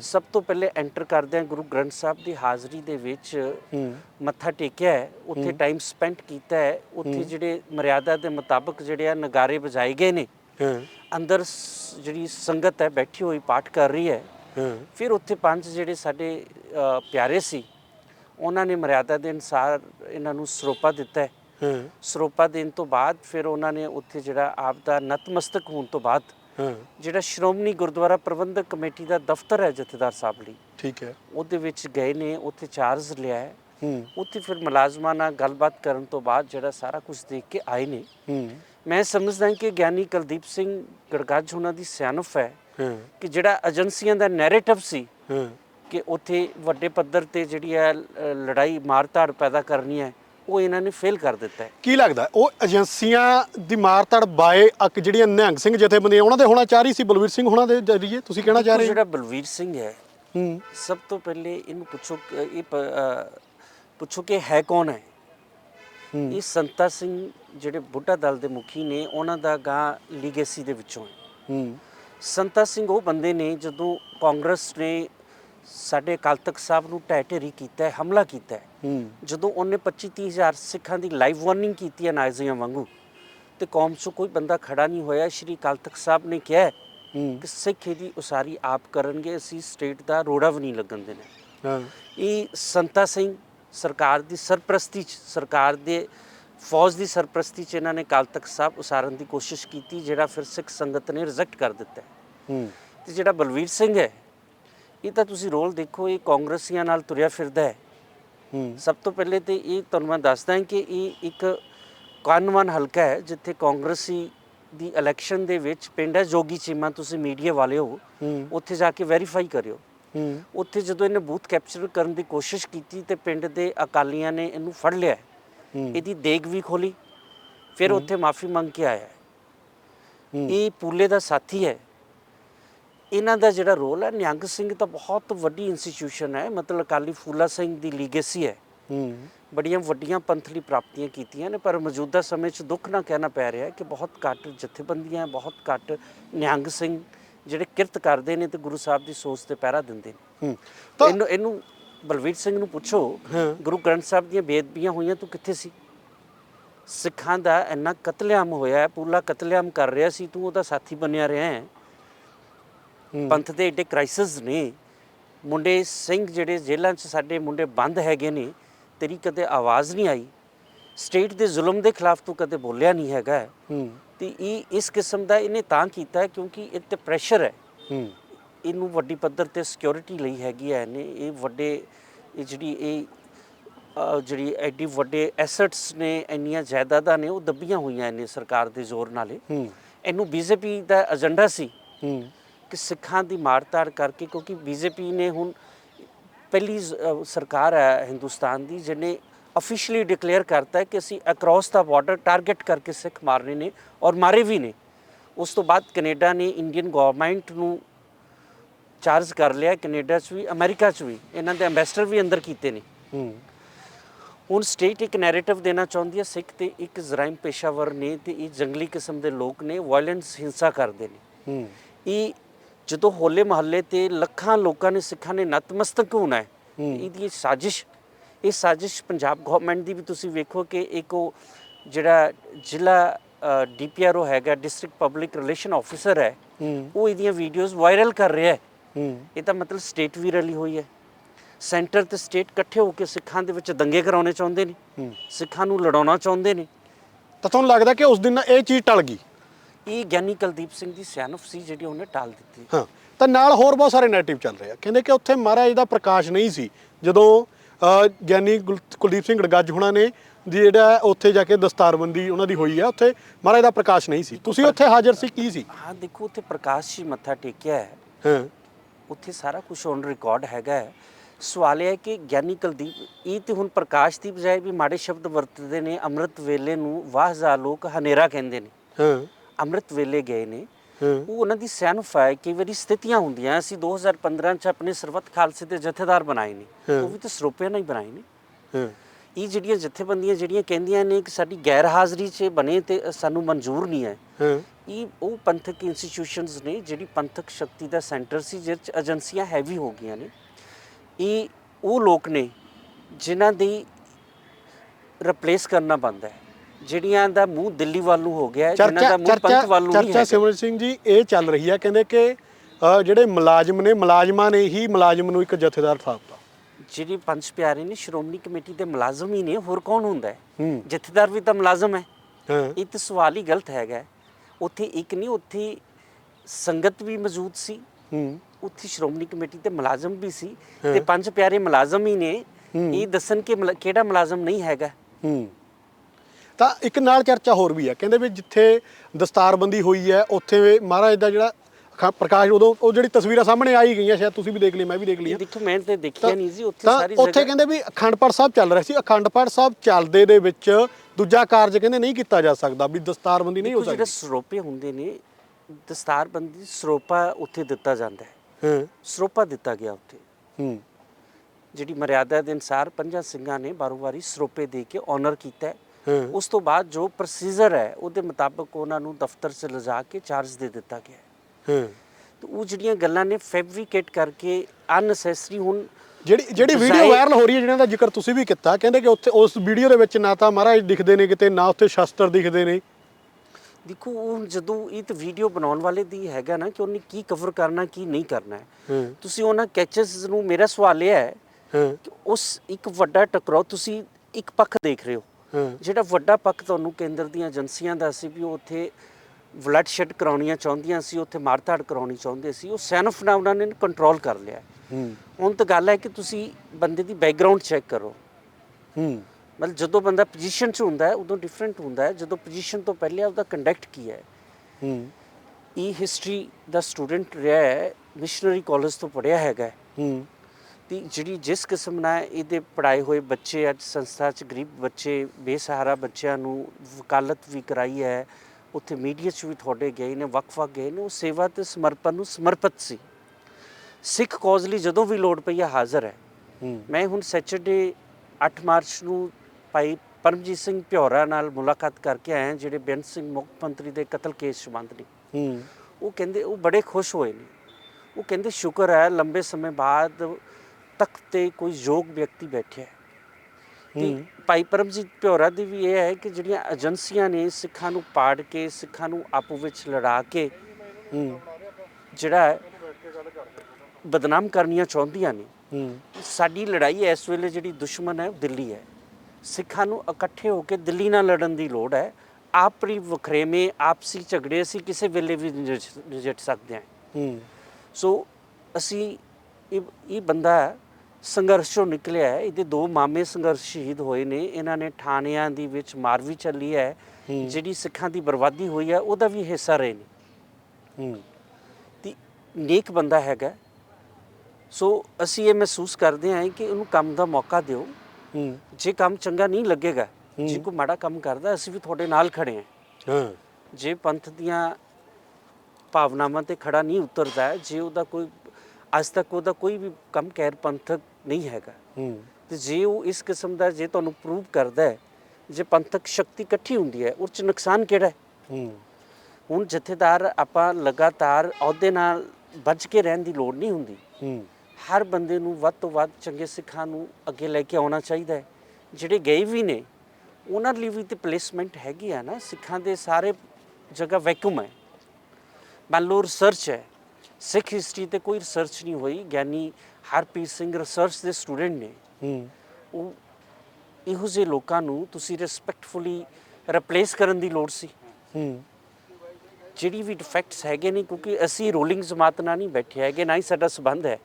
ਸਭ ਤੋਂ ਪਹਿਲੇ ਐਂਟਰ ਕਰਦੇ ਆ ਗੁਰੂ ਗ੍ਰੰਥ ਸਾਹਿਬ ਦੀ ਹਾਜ਼ਰੀ ਦੇ ਵਿੱਚ ਮੱਥਾ ਟੇਕਿਆ ਹੈ। ਉੱਥੇ ਟਾਈਮ ਸਪੈਂਡ ਕੀਤਾ ਹੈ। ਉੱਥੇ ਜਿਹੜੇ ਮਰਿਆਦਾ ਦੇ ਮੁਤਾਬਕ ਜਿਹੜੇ ਆ ਨਗਾਰੇ ਵਜਾਏ ਗਏ ਨੇ। ਅੰਦਰ ਜਿਹੜੀ ਸੰਗਤ ਹੈ ਬੈਠੀ ਹੋਈ ਪਾਠ ਕਰ ਰਹੀ ਹੈ। ਫਿਰ ਉੱਥੇ ਪੰਜ ਜਿਹੜੇ ਸਾਡੇ ਪਿਆਰੇ ਸੀ ਉਹਨਾਂ ਨੇ ਮਰਿਆਦਾ ਦੇ ਅਨੁਸਾਰ ਇਹਨਾਂ ਨੂੰ ਸਰੋਪਾ ਦਿੱਤਾ ਹੈ। ਸਰੋਪਾ ਦੇਣ ਤੋਂ ਬਾਅਦ ਫਿਰ ਉਹਨਾਂ ਨੇ ਉੱਥੇ ਜਿਹੜਾ ਆਪ ਦਾ ਨਤਮਸਤਕ ਹੋਣ ਤੋਂ ਬਾਅਦ ਜਿਹੜਾ ਸ਼੍ਰੋਮਣੀ ਗੁਰਦੁਆਰਾ ਪ੍ਰਬੰਧਕ ਕਮੇਟੀ ਦਾ ਦਫ਼ਤਰ ਹੈ ਜਥੇਦਾਰ ਸਾਹਿਬ ਲਈ। ਠੀਕ ਹੈ। ਉਹਦੇ ਵਿੱਚ ਗਏ ਨੇ ਉੱਥੇ ਚਾਰਜ ਲਿਆ ਹੈ। ਹੂੰ। ਉੱਥੇ ਫਿਰ ਮੁਲਾਜ਼ਮਾਂ ਨਾਲ ਗੱਲਬਾਤ ਕਰਨ ਤੋਂ ਬਾਅਦ ਜਿਹੜਾ ਸਾਰਾ ਕੁਝ ਦੇਖ ਕੇ ਆਏ ਨੇ। ਹੂੰ। ਮੈਂ ਸਮਝਦਾ ਕਿ ਗਿਆਨੀ ਕੁਲਦੀਪ ਸਿੰਘ ਗੜਗੱਜ ਉਹਨਾਂ ਦੀ ਸਿਆਣਪ ਹੈ ਹਾਂ। ਕਿ ਜਿਹੜਾ ਏਜੰਸੀਆਂ ਦਾ ਨੈਰੇਟਿਵ ਸੀ ਹਾਂ। ਕਿ ਉੱਥੇ ਵੱਡੇ ਪੱਧਰ ਤੇ ਜਿਹੜੀ ਹੈ ਲੜਾਈ ਮਾਰਤਾੜ ਪੈਦਾ ਕਰਨੀ ਹੈ ਉਹ ਇਹਨਾਂ ਨੇ ਫੇਲ ਕਰ ਦਿੱਤਾ ਹੈ। ਕੀ ਲੱਗਦਾ ਉਹ ਏਜੰਸੀਆਂ ਦੀ ਮਾਰਤੜ ਬਾਏ ਅਕ ਜਿਹੜੀਆਂ ਨਿਹੰਗ ਸਿੰਘ ਜਥੇਬੰਦੀਆਂ ਉਹਨਾਂ ਦੇ ਹੋਣਾ ਚਾਹ ਰਹੀ ਸੀ ਬਲਵੀਰ ਸਿੰਘ ਹੋਣਾ ਦੇ ਜਰੀਏ? ਤੁਸੀਂ ਕਹਿਣਾ ਚਾਹ ਰਹੇ ਹੋ? ਜਿਹੜਾ ਬਲਵੀਰ ਸਿੰਘ ਹੈ ਹੂੰ। ਸਭ ਤੋਂ ਪਹਿਲੇ ਇਹਨੂੰ ਪੁੱਛੋ ਕਿ ਇਹ ਪ- ਅ, ਪੁੱਛੋ ਕਿ ਹੈ ਕੌਣ ਹੈ। ਇਹ ਸੰਤਾ ਸਿੰਘ ਜਿਹੜੇ ਬੁੱਢਾ ਦਲ ਦੇ ਮੁਖੀ ਨੇ ਉਹਨਾਂ ਦਾ ਗਾਂ ਲੀਗੇਸੀ ਦੇ ਵਿੱਚੋਂ ਹੈ। ਹੂੰ। ਸੰਤਾ ਸਿੰਘ ਉਹ ਬੰਦੇ ਨੇ ਜਦੋਂ ਕਾਂਗਰਸ ਨੇ ਸਾਡੇ ਅਕਾਲ ਤਖਤ ਸਾਹਿਬ ਨੂੰ ਢਹਿ ਢੇਰੀ ਕੀਤਾ ਹੈ ਹਮਲਾ ਕੀਤਾ ਹੈ। ਜਦੋਂ ਉਹਨੇ 25 30 ਹਜ਼ਾਰ ਸਿੱਖਾਂ ਦੀ ਲਾਈਵ ਵਾਰਨਿੰਗ ਕੀਤੀ ਹੈ ਨਾਜ਼ੀਆਂ ਵਾਂਗੂ ਤੇ ਕੌਮ 'ਚੋਂ ਕੋਈ ਬੰਦਾ ਖੜਾ ਨਹੀਂ ਹੋਇਆ ਸ਼੍ਰੀ ਅਕਾਲ ਤਖਤ ਸਾਹਿਬ ਨੇ ਕਿਹਾ ਕਿ ਸਿੱਖ ਇਹਦੀ ਉਸਾਰੀ ਆਪ ਕਰਨਗੇ ਅਸੀਂ ਸਟੇਟ ਦਾ ਰੋੜਾ ਵੀ ਨਹੀਂ ਲੱਗਣ ਦੇਣਾ। ਇਹ ਸੰਤਾ ਸਿੰਘ ਸਰਕਾਰ ਦੀ ਸਰਪ੍ਰਸਤੀ ਚ ਸਰਕਾਰ ਦੇ ਫੌਜ ਦੀ ਸਰਪ੍ਰਸਤੀ ਚ ਇਹਨਾਂ ਨੇ ਅਕਾਲ ਤਖਤ ਸਾਹਿਬ ਉਸਾਰਨ ਦੀ ਕੋਸ਼ਿਸ਼ ਕੀਤੀ ਜਿਹੜਾ ਫਿਰ ਸਿੱਖ ਸੰਗਤ ਨੇ ਰਿਜੈਕਟ ਕਰ ਦਿੱਤਾ ਤੇ ਜਿਹੜਾ ਬਲਵੀਰ ਸਿੰਘ ਹੈ ਇਹ ਤਾਂ ਤੁਸੀਂ ਰੋਲ ਦੇਖੋ ਇਹ ਕਾਂਗਰਸੀਆਂ ਨਾਲ ਤੁਰਿਆ ਫਿਰਦਾ ਹੈ। ਹੂੰ। ਸਭ ਤੋਂ ਪਹਿਲੇ ਤੇ ਇਹ ਤੁਹਾਨੂੰ ਮੈਂ ਦੱਸਦਾ ਕਿ ਇਹ ਇੱਕ ਕਾਨੂੰਨ ਹਲਕਾ ਹੈ ਜਿੱਥੇ ਕਾਂਗਰਸੀ ਦੀ ਇਲੈਕਸ਼ਨ ਦੇ ਵਿੱਚ ਪਿੰਡ ਹੈ ਜੋਗੀ ਚੀਮਾ ਤੁਸੀਂ ਮੀਡੀਆ ਵਾਲੇ ਹੋ। ਉੱਥੇ ਜਾ ਕੇ ਵੈਰੀਫਾਈ ਕਰਿਓ। ਉੱਥੇ ਜਦੋਂ ਇਹਨੇ ਬੂਥ ਕੈਪਚਰ ਕਰਨ ਦੀ ਕੋਸ਼ਿਸ਼ ਕੀਤੀ ਤੇ ਪਿੰਡ ਦੇ ਅਕਾਲੀਆਂ ਨੇ ਇਹਨੂੰ ਫੜ ਲਿਆ। ਇਹਦੀ ਦੇਗ ਵੀ ਖੋਲੀ ਫਿਰ ਉੱਥੇ ਮਾਫੀ ਮੰਗ ਕੇ ਆਇਆ। ਇਹ ਪੂਲੇ ਦਾ ਸਾਥੀ ਹੈ। ਇਹਨਾਂ ਦਾ ਜਿਹੜਾ ਰੋਲ ਹੈ ਨਿਹੰਗ ਸਿੰਘ ਤਾਂ ਬਹੁਤ ਵੱਡੀ ਇੰਸਟੀਚਿਊਸ਼ਨ ਹੈ। ਮਤਲਬ ਅਕਾਲੀ ਫੂਲਾ ਸਿੰਘ ਦੀ ਲੀਗੇਸੀ ਹੈ। ਹੂੰ। ਬੜੀਆਂ ਵੱਡੀਆਂ ਪੰਥਲੀ ਪ੍ਰਾਪਤੀਆਂ ਕੀਤੀਆਂ ਨੇ ਪਰ ਮੌਜੂਦਾ ਸਮੇਂ 'ਚ ਦੁੱਖ ਨਾ ਕਹਿਣਾ ਪੈ ਰਿਹਾ ਹੈ ਕਿ ਬਹੁਤ ਘੱਟ ਜਥੇਬੰਦੀਆਂ ਬਹੁਤ ਘੱਟ ਨਿਹੰਗ ਸਿੰਘ ਜਿਹੜੇ ਕਿਰਤ ਕਰਦੇ ਨੇ ਤੇ ਗੁਰੂ ਸਾਹਿਬ ਦੀ ਸੋਚ ਤੇ ਪਹਿਰਾ ਦਿੰਦੇ ਨੇ। ਇਹਨੂੰ ਇਹਨੂੰ ਬਲਵੀਰ ਸਿੰਘ ਨੂੰ ਪੁੱਛੋ। ਗੁਰੂ ਗ੍ਰੰਥ ਸਾਹਿਬ ਦੀਆਂ ਬੇਦਬੀਆਂ ਹੋਈਆਂ ਤੂੰ ਕਿੱਥੇ ਸੀ? ਸਿੱਖਾਂ ਦਾ ਇੰਨਾ ਕਤਲੇਆਮ ਹੋਇਆ ਹੈ ਪੂਲਾ ਕਤਲੇਆਮ ਕਰ ਰਿਹਾ ਸੀ ਤੂੰ ਉਹਦਾ ਸਾਥੀ ਬਣਿਆ ਰਿਹਾ ਹੂੰ। ਪੰਥ ਦੇ ਏਡੇ ਕ੍ਰਾਈਸਿਸ ਨੇ। ਮੁੰਡੇ ਸਿੰਘ ਜਿਹੜੇ ਜੇਲ੍ਹਾਂ 'ਚ ਸਾਡੇ ਮੁੰਡੇ ਬੰਦ ਹੈਗੇ ਨੇ ਤੇਰੀ ਕਦੇ ਆਵਾਜ਼ ਨਹੀਂ ਆਈ। ਸਟੇਟ ਦੇ ਜ਼ੁਲਮ ਦੇ ਖਿਲਾਫ ਤੂੰ ਕਦੇ ਬੋਲਿਆ ਨਹੀਂ ਹੈਗਾ। ਹੂੰ। ਤੇ ਇਹ ਇਸ ਕਿਸਮ ਦਾ ਇਹਨੇ ਤਾਂ ਕੀਤਾ ਕਿਉਂਕਿ ਇਹ ਤੇ ਪ੍ਰੈਸ਼ਰ ਹੈ। ਹੂੰ। ਇਹਨੂੰ ਵੱਡੀ ਪੱਧਰ ਤੇ ਸਿਕਿਉਰਿਟੀ ਲਈ ਹੈਗੀ ਹੈ ਨੇ ਇਹ ਵੱਡੇ ਇਹ ਜਿਹੜੀ ਇਹ ਜਿਹੜੀ ਐਡੀ ਵੱਡੇ ਐਸੈਟਸ ਨੇ ਇੰਨੀਆਂ ਜਾਇਦਾਦਾਂ ਨੇ ਉਹ ਦੱਬੀਆਂ ਹੋਈਆਂ ਨੇ ਸਰਕਾਰ ਦੇ ਜ਼ੋਰ ਨਾਲੇ। ਹੂੰ। ਇਹਨੂੰ ਬੀਜੇਪੀ ਦਾ ਏਜੰਡਾ ਸੀ। ਹੂੰ। ਕਿ ਸਿੱਖਾਂ ਦੀ ਮਾਰਤਾੜ ਕਰਕੇ ਕਿਉਂਕਿ ਬੀਜੇਪੀ ਨੇ ਹੁਣ ਪਹਿਲੀ ਸਰਕਾਰ ਹੈ ਹਿੰਦੁਸਤਾਨ ਦੀ ਜਿਹਨੇ ਅਫੀਸ਼ੀਅਲੀ ਡਿਕਲੇਅਰ ਕਰਤਾ ਹੈ ਕਿ ਅਸੀਂ ਅਕ੍ਰੋਸ ਦਾ ਬਾਰਡਰ ਟਾਰਗੇਟ ਕਰਕੇ ਸਿੱਖ ਮਾਰਨੇ ਨੇ ਔਰ ਮਾਰੇ ਵੀ ਨੇ। ਉਸ ਤੋਂ ਬਾਅਦ ਕੈਨੇਡਾ ਨੇ ਇੰਡੀਅਨ ਗਵਰਨਮੈਂਟ ਨੂੰ ਚਾਰਜ ਕਰ ਲਿਆ ਕੈਨੇਡਾ 'ਚ ਵੀ ਅਮਰੀਕਾ 'ਚ ਵੀ ਇਹਨਾਂ ਦੇ ਐਮਬੈਸਡਰ ਵੀ ਅੰਦਰ ਕੀਤੇ ਨੇ। ਹੂੰ। ਹੁਣ ਸਟੇਟ ਇੱਕ ਨੈਰੇਟਿਵ ਦੇਣਾ ਚਾਹੁੰਦੀ ਹੈ ਸਿੱਖ ਤੇ ਇੱਕ ਜ਼ਰਾਇਮ ਪੇਸ਼ਾਵਰ ਨੇ ਤੇ ਇਹ ਜੰਗਲੀ ਕਿਸਮ ਦੇ ਲੋਕ ਨੇ ਵਾਇਲੈਂਸ ਹਿੰਸਾ ਕਰਦੇ ਨੇ। ਹੂੰ। ਇਹ ਜਦੋਂ ਹੋਲੇ ਮਹੱਲੇ ਤੇ ਲੱਖਾਂ ਲੋਕਾਂ ਨੇ ਸਿੱਖਾਂ ਨੇ ਨਤਮਸਤਕ ਹੋਣਾ ਹੈ। ਇਹਦੀ ਇਹ ਸਾਜ਼ਿਸ਼ ਇਹ ਸਾਜ਼ਿਸ਼ ਪੰਜਾਬ ਗਵਰਨਮੈਂਟ ਦੀ ਵੀ ਤੁਸੀਂ ਵੇਖੋ ਕਿ ਇੱਕ ਉਹ ਜਿਹੜਾ ਜ਼ਿਲ੍ਹਾ ਡੀਪੀਆਰਓ ਹੈਗਾ ਡਿਸਟ੍ਰਿਕਟ ਪਬਲਿਕ ਰਿਲੇਸ਼ਨ ਆਫੀਸਰ ਹੈ ਉਹ ਇਹਦੀਆਂ ਵੀਡੀਓਜ਼ ਵਾਇਰਲ ਕਰ ਰਿਹਾ ਹੈ। ਇਹ ਤਾਂ ਮਤਲਬ ਸਟੇਟ ਵੀ ਰਲੀ ਹੋਈ ਹੈ। ਸੈਂਟਰ ਤੇ ਸਟੇਟ ਇਕੱਠੇ ਹੋ ਕੇ ਸਿੱਖਾਂ ਦੇ ਵਿੱਚ ਦੰਗੇ ਕਰਾਉਣੇ ਚਾਹੁੰਦੇ ਨੇ। ਸਿੱਖਾਂ ਨੂੰ ਲੜਾਉਣਾ ਚਾਹੁੰਦੇ ਨੇ। ਤਾਂ ਤੁਹਾਨੂੰ ਲੱਗਦਾ ਕਿ ਉਸ ਦਿਨ ਇਹ ਚੀਜ਼ ਟਲ ਗਈ? ਇਹ ਗਿਆਨੀ ਕੁਲਦੀਪ ਸਿੰਘ ਦੀ ਸਿਆਣਪ ਸੀ ਜਿਹੜੀ ਉਹਨੇ ਟਾਲ ਦਿੱਤੀ। ਹਾਂ ਤਾਂ ਨਾਲ ਹੋਰ ਬਹੁਤ ਸਾਰੇ ਨੈਰੇਟਿਵ ਚੱਲ ਰਹੇ ਆ। ਕਹਿੰਦੇ ਕਿ ਉੱਥੇ ਮਹਾਰਾਜ ਦਾ ਪ੍ਰਕਾਸ਼ ਨਹੀਂ ਸੀ। ਜਦੋਂ ਗਿਆਨੀ ਕੁਲਦੀਪ ਸਿੰਘ ਗੜਗੱਜ ਹੁਣਾਂ ਨੇ ਜਿਹੜਾ ਹੈ ਉੱਥੇ ਜਾ ਕੇ ਦਸਤਾਰਬੰਦੀ ਉਹਨਾਂ ਦੀ ਹੋਈ ਹੈ ਉੱਥੇ ਮਹਾਰਾਜ ਦਾ ਪ੍ਰਕਾਸ਼ ਨਹੀਂ ਸੀ। ਤੁਸੀਂ ਉੱਥੇ ਹਾਜ਼ਰ ਸੀ ਕੀ ਸੀ? ਹਾਂ ਦੇਖੋ ਉੱਥੇ ਪ੍ਰਕਾਸ਼ ਜੀ ਮੱਥਾ ਟੇਕਿਆ ਹੈ। ਹਾਂ। ਉੱਥੇ ਸਾਰਾ ਕੁਝ ਔਨ ਰਿਕਾਰਡ ਹੈਗਾ ਹੈ। ਸਵਾਲ ਇਹ ਹੈ ਕਿ ਗਿਆਨੀ ਕੁਲਦੀਪ ਇਹ ਤੇ ਹੁਣ ਪ੍ਰਕਾਸ਼ ਦੀ ਬਜਾਏ ਵੀ ਮਾੜੇ ਸ਼ਬਦ ਵਰਤਦੇ ਨੇ ਅੰਮ੍ਰਿਤ ਵੇਲੇ ਨੂੰ ਵਾਹਜ਼ਾ ਲੋਕ ਹਨੇਰਾ ਕਹਿੰਦੇ ਨੇ। ਹਾਂ। ਅੰਮ੍ਰਿਤ ਵੇਲੇ ਗਏ ਨੇ ਉਹ ਉਹਨਾਂ ਦੀ ਸੈਨਫ ਹੈ ਕਈ ਵਾਰੀ ਸਥਿਤੀਆਂ ਹੁੰਦੀਆਂ ਅਸੀਂ 2015 ਚ ਆਪਣੇ ਸਰਬੱਤ ਖਾਲਸੇ ਦੇ ਜਥੇਦਾਰ ਬਣਾਏ ਨੇ। ਉਹ ਵੀ ਤਾਂ ਸਰੋਪਿਆਂ ਨਾਲ ਹੀ ਬਣਾਏ ਨੇ। ਇਹ ਜਿਹੜੀਆਂ ਜਥੇਬੰਦੀਆਂ ਜਿਹੜੀਆਂ ਕਹਿੰਦੀਆਂ ਨੇ ਕਿ ਸਾਡੀ ਗੈਰ ਹਾਜ਼ਰੀ 'ਚ ਬਣੇ ਤੇ ਸਾਨੂੰ ਮਨਜ਼ੂਰ ਨਹੀਂ ਹੈ ਹੂੰ। ਇਹ ਉਹ ਪੰਥਕ ਇੰਸਟੀਟਿਊਸ਼ਨਸ ਨੇ ਜਿਹੜੀ ਪੰਥਕ ਸ਼ਕਤੀ ਦਾ ਸੈਂਟਰ ਸੀ ਜਿਸ 'ਚ ਏਜੰਸੀਆਂ ਹੈਵੀ ਹੋ ਗਈਆਂ ਨੇ। ਇਹ ਉਹ ਲੋਕ ਨੇ ਜਿਨ੍ਹਾਂ ਦੀ ਰਿਪਲੇਸ ਕਰਨਾ ਬੰਦ ਹੈ। ਜਿਹੜੀਆਂ ਦਾ ਮੂੰਹ ਦਿੱਲੀ ਵੱਲ ਹੋ ਗਿਆ ਹੈ ਜਿਨ੍ਹਾਂ ਚਰਚਾ ਦਾ ਮੂੰਹ ਪੰਥ ਚਰਚਾ ਵੱਲ ਨਹੀਂ ਚਰਚਾ ਹੈ ਸਿਮਰਨ ਸਿੰਘ ਜੀ ਇਹ ਚੱਲ ਰਹੀ ਹੈ ਕਹਿੰਦੇ ਕਿ ਜਿਹੜੇ ਮੁਲਾਜ਼ਮ ਨੇ ਮੁਲਾਜ਼ਮਾਂ ਨੇ ਹੀ ਮੁਲਾਜ਼ਮ ਨੂੰ ਇੱਕ ਜਥੇਦਾਰ ਥਾਪਤਾ। ਜਿਹੜੀ ਪੰਜ ਪਿਆਰੇ ਨੇ ਸ਼੍ਰੋਮਣੀ ਕਮੇਟੀ ਦੇ ਮੁਲਾਜ਼ਮ ਹੀ ਨੇ ਹੋਰ ਕੌਣ ਹੁੰਦਾ ਹੈ? ਜਥੇਦਾਰ ਵੀ ਤਾਂ ਮੁਲਾਜ਼ਮ ਹੈ। ਇਹ ਤਾਂ ਸਵਾਲ ਹੀ ਗਲਤ ਹੈਗਾ। ਉੱਥੇ ਇੱਕ ਨਹੀਂ ਉੱਥੇ ਸੰਗਤ ਵੀ ਮੌਜੂਦ ਸੀ। ਉੱਥੇ ਸ਼੍ਰੋਮਣੀ ਕਮੇਟੀ ਦੇ ਮੁਲਾਜ਼ਮ ਵੀ ਸੀ। ਤੇ ਪੰਜ ਪਿਆਰੇ ਮੁਲਾਜ਼ਮ ਹੀ ਨੇ। ਇਹ ਦੱਸਣ ਕਿ ਕਿਹੜਾ ਮੁਲਾਜ਼ਮ ਨਹੀਂ ਹੈਗਾ। ਤਾਂ ਇੱਕ ਨਾਲ ਚਰਚਾ ਹੋਰ ਵੀ ਹੈ ਕਹਿੰਦੇ ਵੀ ਜਿੱਥੇ ਦਸਤਾਰਬੰਦੀ ਹੋਈ ਹੈ ਉੱਥੇ ਮਹਾਰਾਜ ਦਾ ਜਿਹੜਾ ਪ੍ਰਕਾਸ਼ ਉਦੋਂ ਉਹ ਜਿਹੜੀ ਤਸਵੀਰਾਂ ਸਾਹਮਣੇ ਆਈ ਗਈਆਂ ਸ਼ਾਇਦ ਤੁਸੀਂ ਵੀ ਦੇਖ ਲਈ ਮੈਂ ਵੀ ਦੇਖ ਲਈ। ਦੇਖੋ ਮੈਂ ਤੇ ਦੇਖਿਆ ਨਹੀਂ ਜੀ ਉੱਥੇ ਸਾਰੀ ਉੱਥੇ ਜਗ੍ਹਾ ਕਹਿੰਦੇ ਵੀ ਅਖੰਡ ਪਾਠ ਸਾਹਿਬ ਚੱਲ ਰਿਹਾ ਸੀ। ਅਖੰਡ ਪਾਠ ਸਾਹਿਬ ਚੱਲਦੇ ਦੇ ਵਿੱਚ ਦੂਜਾ ਕਾਰਜ ਕਹਿੰਦੇ ਨਹੀਂ ਕੀਤਾ ਜਾ ਸਕਦਾ ਵੀ ਦਸਤਾਰਬੰਦੀ ਨਹੀਂ ਹੋ ਦੇਖੋ ਜਿਹੜੇ ਸਕਦੀ। ਸਰੋਪੇ ਹੁੰਦੇ ਨੇ ਦਸਤਾਰਬੰਦੀ ਸਰੋਪਾ ਉੱਥੇ ਦਿੱਤਾ ਜਾਂਦਾ ਹੈ। ਹਾਂ। ਸਰੋਪਾ ਦਿੱਤਾ ਗਿਆ ਉੱਥੇ। ਹੂੰ। ਜਿਹੜੀ ਮਰਿਆਦਾ ਦੇ ਅਨਸਾਰ ਪੰਜਾਂ ਸਿੰਘਾਂ ਨੇ ਬਾਰੋ ਵਾਰੀ ਸਰੋਪੇ ਦੇ ਕੇ ਆਨਰ ਕੀਤਾ ਹਾਂ। ਉਸ ਤੋਂ ਬਾਅਦ ਜੋ ਪ੍ਰੋਸੀਜਰ ਹੈ ਉਹਦੇ ਮੁਤਾਬਕ ਉਹਨਾਂ ਨੂੰ ਦਫ਼ਤਰ 'ਚ ਲਿਜਾ ਕੇ ਚਾਰਜ ਦੇ ਦਿੱਤਾ ਗਿਆ ਹੈ। ਹਾਂ। ਤੇ ਉਹ ਜਿਹੜੀਆਂ ਗੱਲਾਂ ਨੇ ਫੈਬਰੀਕੇਟ ਕਰਕੇ ਅਨਨੈਸੈਸਰੀ ਹੁਣ ਜਿਹੜੀ ਜਿਹੜੀ ਵੀਡੀਓ ਵਾਇਰਲ ਹੋ ਰਹੀ ਹੈ ਜਿਹਨਾਂ ਦਾ ਜ਼ਿਕਰ ਤੁਸੀਂ ਵੀ ਕੀਤਾ ਕਹਿੰਦੇ ਕਿ ਉੱਥੇ ਉਸ ਵੀਡੀਓ ਦੇ ਵਿੱਚ ਨਾ ਤਾਂ ਮਹਾਰਾਜ ਦਿਖਦੇ ਨੇ ਕਿਤੇ ਨਾ ਉੱਥੇ ਸ਼ਸਤਰ ਦਿਖਦੇ ਨੇ। ਦੇਖੋ ਉਹ ਜਦੋਂ ਇਹ ਤਾਂ ਵੀਡੀਓ ਬਣਾਉਣ ਵਾਲੇ ਦੀ ਹੈਗਾ ਨਾ ਕਿ ਉਹਨੇ ਕੀ ਕਵਰ ਕਰਨਾ ਕੀ ਨਹੀਂ ਕਰਨਾ ਹੈ। ਤੁਸੀਂ ਉਹਨਾਂ ਕੈਚਸ ਨੂੰ ਮੇਰਾ ਸਵਾਲ ਇਹ ਹੈ। ਕਿ ਉਸ ਇੱਕ ਵੱਡਾ ਟਕਰਾਓ ਤੁਸੀਂ ਇੱਕ ਪੱਖ ਦੇਖ ਰਹੇ ਹਾਂ। ਜਿਹੜਾ ਵੱਡਾ ਪੱਖ ਤੁਹਾਨੂੰ ਕੇਂਦਰ ਦੀਆਂ ਏਜੰਸੀਆਂ ਦਾ ਸੀ ਵੀ ਉਹ ਉੱਥੇ ਬਲੱਡ ਸ਼ੈਡ ਕਰਾਉਣੀਆਂ ਚਾਹੁੰਦੀਆਂ ਸੀ ਉੱਥੇ ਮਾਰਤਾੜ ਕਰਾਉਣੀ ਚਾਹੁੰਦੇ ਸੀ ਉਹ ਸੈਨਫ ਨਾਲ ਉਹਨਾਂ ਨੇ ਕੰਟਰੋਲ ਕਰ ਲਿਆ। ਹੂੰ। ਹੁਣ ਤਾਂ ਗੱਲ ਹੈ ਕਿ ਤੁਸੀਂ ਬੰਦੇ ਦੀ ਬੈਕਗ੍ਰਾਉਂਡ ਚੈੱਕ ਕਰੋ। ਹੂੰ। ਮਤਲਬ ਜਦੋਂ ਬੰਦਾ ਪੋਜੀਸ਼ਨ 'ਚ ਹੁੰਦਾ ਹੈ ਉਦੋਂ ਡਿਫਰੈਂਟ ਹੁੰਦਾ ਹੈ। ਜਦੋਂ ਪੋਜੀਸ਼ਨ ਤੋਂ ਪਹਿਲੇ ਉਹਦਾ ਕੰਡਕਟ ਕੀ ਹੈ? ਹੂੰ। ਇਹ ਹਿਸਟਰੀ ਦਾ ਸਟੂਡੈਂਟ ਰਿਹਾ ਹੈ ਮਿਸ਼ਨਰੀ ਕਾਲਜ ਤੋਂ ਪੜ੍ਹਿਆ ਹੈਗਾ ਹੈ। ਤੇ ਜਿਹੜੀ ਜਿਸ ਕਿਸਮ ਨਾਲ ਇਹਦੇ ਪੜਾਏ ਹੋਏ ਬੱਚੇ ਅੱਜ ਸੰਸਥਾ 'ਚ ਗਰੀਬ ਬੱਚੇ ਬੇਸਹਾਰਾ ਬੱਚਿਆਂ ਨੂੰ ਵਕਾਲਤ ਵੀ ਕਰਾਈ ਹੈ ਉੱਥੇ ਮੀਡੀਆ 'ਚ ਵੀ ਤੁਹਾਡੇ ਗਏ ਨੇ ਵੱਖ-ਵੱਖ ਗਏ ਨੇ ਉਹ ਸੇਵਾ ਤੇ ਸਮਰਪਣ ਨੂੰ ਸਮਰਪਿਤ ਸੀ। ਸਿੱਖ ਕੌਜ਼ ਲਈ ਜਦੋਂ ਵੀ ਲੋੜ ਪਈ ਹੈ ਹਾਜ਼ਰ ਹੈ। ਮੈਂ ਹੁਣ ਸੈਚਰਡੇ 8 ਮਾਰਚ ਨੂੰ ਭਾਈ ਪਰਮਜੀਤ ਸਿੰਘ ਪਿਉਰਾ ਨਾਲ ਮੁਲਾਕਾਤ ਕਰਕੇ ਆਇਆ ਜਿਹੜੇ ਬੇਅੰਤ ਸਿੰਘ ਮੁੱਖ ਮੰਤਰੀ ਦੇ ਕਤਲ ਕੇਸ ਸੰਬੰਧ ਨੇ। ਉਹ ਕਹਿੰਦੇ ਉਹ ਬੜੇ ਖੁਸ਼ ਹੋਏ ਨੇ। ਉਹ ਕਹਿੰਦੇ ਸ਼ੁਕਰ ਹੈ ਲੰਬੇ ਸਮੇਂ ਬਾਅਦ ਤਖਤ ਤੇ ਕੋਈ ਯੋਗ ਵਿਅਕਤੀ ਬੈਠਿਆ ਹੈ। ਤੇ ਹੂੰ। ਭਾਈ ਪਰਮਜੀਤ ਪਿਉਰਾ ਦੀ ਵੀ ਇਹ ਹੈ ਕਿ ਜਿਹੜੀਆਂ ਏਜੰਸੀਆਂ ਨੇ ਸਿੱਖਾਂ ਨੂੰ ਪਾੜ ਕੇ ਸਿੱਖਾਂ ਨੂੰ ਆਪੋ ਵਿੱਚ ਲੜਾ ਕੇ ਹੂੰ। ਜਿਹੜਾ ਬਦਨਾਮ ਕਰਨੀਆਂ ਚਾਹੁੰਦੀਆਂ ਨੇ। ਹੂੰ। ਸਾਡੀ ਲੜਾਈ ਇਸ ਵੇਲੇ ਜਿਹੜੀ ਦੁਸ਼ਮਣ ਹੈ ਉਹ ਦਿੱਲੀ ਹੈ। ਸਿੱਖਾਂ ਨੂੰ ਇਕੱਠੇ ਹੋ ਕੇ ਦਿੱਲੀ ਨਾਲ ਲੜਨ ਦੀ ਲੋੜ ਹੈ। ਆਪਰੀ ਵਖਰੇਵੇਂ ਆਪਸੀ ਝਗੜੇ ਅਸੀਂ ਕਿਸੇ ਵੇਲੇ ਵੀ ਨਜਿੱਠ ਸਕਦੇ ਹਾਂ। ਹੂੰ। ਸੋ ਅਸੀਂ ਇਹ ਇਹ ਬੰਦਾ ਸੰਘਰਸ਼ੋਂ ਨਿਕਲਿਆ ਹੈ। ਇਹਦੇ ਦੋ ਮਾਮੇ ਸੰਘਰਸ਼ ਸ਼ਹੀਦ ਹੋਏ ਨੇ। ਇਹਨਾਂ ਨੇ ਥਾਣਿਆਂ ਦੀ ਵਿੱਚ ਮਾਰ ਵੀ ਚੱਲੀ ਹੈ। ਜਿਹੜੀ ਸਿੱਖਾਂ ਦੀ ਬਰਬਾਦੀ ਹੋਈ ਹੈ ਉਹਦਾ ਵੀ ਹਿੱਸਾ ਰਹੇ ਨੇ। ਹੂੰ। ਤੇ ਨੇਕ ਬੰਦਾ ਹੈਗਾ। ਸੋ ਅਸੀਂ ਇਹ ਮਹਿਸੂਸ ਕਰਦੇ ਹਾਂ ਕਿ ਉਹਨੂੰ ਕੰਮ ਦਾ ਮੌਕਾ ਦਿਓ। ਹੂੰ। ਜੇ ਕੰਮ ਚੰਗਾ ਨਹੀਂ ਲੱਗੇਗਾ। ਜੇ ਕੋਈ ਮਾੜਾ ਕੰਮ ਕਰਦਾ ਅਸੀਂ ਵੀ ਤੁਹਾਡੇ ਨਾਲ ਖੜੇ ਹਾਂ। ਹਾਂ। ਜੇ ਪੰਥ ਦੀਆਂ ਭਾਵਨਾਵਾਂ ਤੇ ਖੜਾ ਨਹੀਂ ਉਤਰਦਾ ਜੇ ਉਹਦਾ ਕੋਈ ਅੱਜ ਤੱਕ ਉਹਦਾ ਕੋਈ ਵੀ ਕੰਮ ਗੈਰ ਪੰਥਕ ਨਹੀਂ ਹੈਗਾ। ਤੇ ਜੇ ਉਹ ਇਸ ਕਿਸਮ ਦਾ ਜੇ ਤੁਹਾਨੂੰ ਪ੍ਰੂਵ ਕਰਦਾ ਹੈ ਜੇ ਪੰਥਕ ਸ਼ਕਤੀ ਇਕੱਠੀ ਹੁੰਦੀ ਹੈ ਉਹ ਚ ਨੁਕਸਾਨ ਕਿਹੜਾ ਹੈ? ਹੁਣ ਜਥੇਦਾਰ ਆਪਾਂ ਲਗਾਤਾਰ ਅਹੁਦੇ ਨਾਲ ਬਚ ਕੇ ਰਹਿਣ ਦੀ ਲੋੜ ਨਹੀਂ ਹੁੰਦੀ। ਹਰ ਬੰਦੇ ਨੂੰ ਵੱਧ ਤੋਂ ਵੱਧ ਚੰਗੇ ਸਿੱਖਾਂ ਨੂੰ ਅੱਗੇ ਲੈ ਕੇ ਆਉਣਾ ਚਾਹੀਦਾ ਹੈ। ਜਿਹੜੇ ਗਏ ਵੀ ਨੇ ਉਹਨਾਂ ਲਈ ਵੀ ਤੇ ਪਲੇਸਮੈਂਟ ਹੈਗੀ ਆ ਨਾ। ਸਿੱਖਾਂ ਦੇ ਸਾਰੇ ਜਗ੍ਹਾ ਵੈਕਿਊਮ ਹੈ। ਮੰਨ ਲਓ ਰਿਸਰਚ ਹੈ। ਸਿੱਖ ਹਿਸਟਰੀ ਤੇ ਕੋਈ ਰਿਸਰਚ ਨਹੀਂ ਹੋਈ ਗਿਆਨੀ ਹਰਪ੍ਰੀਤ ਸਿੰਘ ਰਿਸਰਚ ਦੇ ਸਟੂਡੈਂਟ ਨੇ। ਹੂੰ। ਉਹ ਇਹੋ ਜਿਹੇ ਲੋਕਾਂ ਨੂੰ ਤੁਸੀਂ ਰਿਸਪੈਕਟਫੁਲੀ ਰਿਪਲੇਸ ਕਰਨ ਦੀ ਲੋੜ ਸੀ। ਹੂੰ। ਜਿਹੜੀ ਵੀ ਡਿਫੈਕਟਸ ਹੈਗੇ ਨੇ ਕਿਉਂਕਿ ਅਸੀਂ ਰੋਲਿੰਗ ਜਮਾਤ ਨਾਲ ਨਹੀਂ ਬੈਠੇ ਹੈਗੇ ਨਾ ਹੀ ਸਾਡਾ ਸਬੰਧ ਹੈ।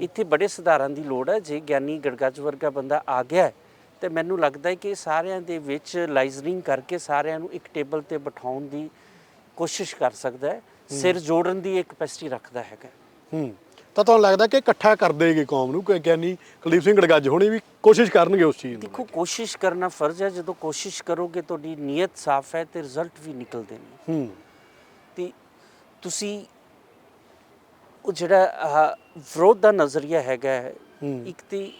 ਇੱਥੇ ਬੜੇ ਸੁਧਾਰਾਂ ਦੀ ਲੋੜ ਹੈ ਜੇ ਗਿਆਨੀ ਗੜਗੱਜ ਵਰਗਾ ਬੰਦਾ ਆ ਗਿਆ ਤੇ ਮੈਨੂੰ ਲੱਗਦਾ ਹੈ ਕਿ ਸਾਰਿਆਂ ਦੇ ਵਿੱਚ ਲਾਈਜ਼ਨਿੰਗ ਕਰਕੇ ਸਾਰਿਆਂ ਨੂੰ ਇੱਕ ਟੇਬਲ ਤੇ ਬਿਠਾਉਣ ਦੀ ਕੋਸ਼ਿਸ਼ ਕਰ ਸਕਦਾ ਹੈ। ਸਿਰ ਜੋੜਨ ਦੀ ਇੱਕ ਕੈਪੈਸਿਟੀ ਰੱਖਦਾ ਹੈਗਾ। ਹੂੰ। ਤਾਂ ਤੁਹਾਨੂੰ ਲੱਗਦਾ ਕਿ ਇਕੱਠਾ ਕਰ ਦੇਗੀ ਕੌਮ ਨੂੰ ਕਿ ਗਿਆਨੀ ਕੁਲਦੀਪ ਸਿੰਘ ਗੜਗੱਜ ਹੋਣੀ ਵੀ ਕੋਸ਼ਿਸ਼ ਕਰਨਗੇ ਉਸ ਚੀਜ਼ ਨੂੰ ਦੇਖੋ ਕੋਸ਼ਿਸ਼ ਕਰਨਾ ਫਰਜ਼ ਹੈ ਜਦੋਂ ਕੋਸ਼ਿਸ਼ ਕਰੋਗੇ ਤੁਹਾਡੀ ਨੀਅਤ ਸਾਫ਼ ਹੈ ਤੇ ਰਿਜ਼ਲਟ ਵੀ ਨਿਕਲਦੇ ਨੇ। ਹੂੰ। ਤੇ ਤੁਸੀਂ ਉਹ ਜਿਹੜਾ ਵਿਰੋਧ ਦਾ ਨਜ਼ਰੀਆ ਹੈਗਾ ਇੱਕ ਤੇ